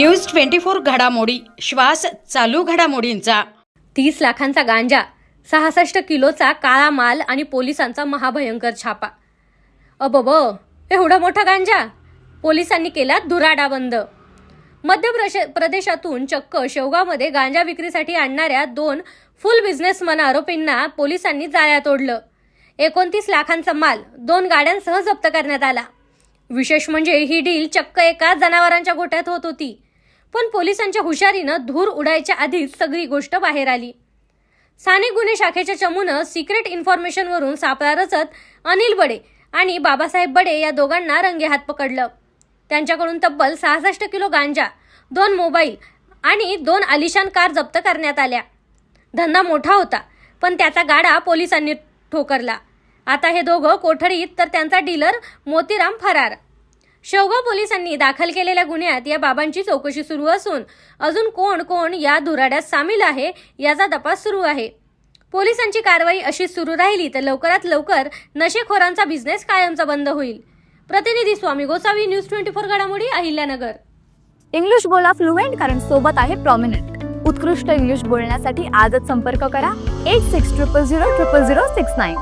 News twenty four घडामोडी. श्वास चालू घडामोडींचा. तीस लाखांचा गांजा सहासष्ट किलोचा काळा माल आणि पोलिसांचा महाभयंकर छापा. अबब एवढा मोठा गांजा? पोलिसांनी केला धुराडा बंद मध्य प्रदेशातून चक्क शेवगावमध्ये गांजा विक्रीसाठी आणणाऱ्या दोन फुल बिझनेसमन आरोपींना पोलिसांनी जाळ्यात ओढलं. एकोणतीस लाखांचा माल दोन गाड्यांसह जप्त करण्यात आला. विशेष म्हणजे ही डील चक्क एका जनावरांच्या गोठ्यात होत होती. पण पोलिसांच्या हुशारीनं धूर उडायच्या आधीच सगळी गोष्ट बाहेर आली. स्थानिक गुन्हे शाखेच्या चमूनं सिक्रेट इन्फॉर्मेशनवरून सापळा रचत अनिल बडे आणि बाबासाहेब बडे या दोघांना रंगेहात पकडलं. त्यांच्याकडून तब्बल सहासष्ट किलो गांजा दोन मोबाईल आणि दोन आलिशान कार जप्त करण्यात आल्या. धंदा मोठा होता पण त्याचा गाडा पोलिसांनी ठोकरला. आता हे दोघं कोठडीत तर त्यांचा डीलर मोतीराम फरार. शेवगाव पोलिसांनी दाखल केलेल्या गुन्ह्यात या बाबांची चौकशी सुरू असून अजून कोण कोण या धुराड्यात सामील आहे याचा तपास सुरू आहे. पोलिसांची कारवाई अशीच सुरू राहिली तर लवकरात लवकर नशेखोरांचा बिझनेस कायमचा बंद होईल. प्रतिनिधी Swami Gosavi news twenty four घडामोडी अहिल्यानगर. इंग्लिश बोला फ्लुएंट कारण सोबत आहे प्रॉमिनंट उत्कृष्ट इंग्लिश बोलण्यासाठी आजच संपर्क करा. Eight six triple zero triple zero six nine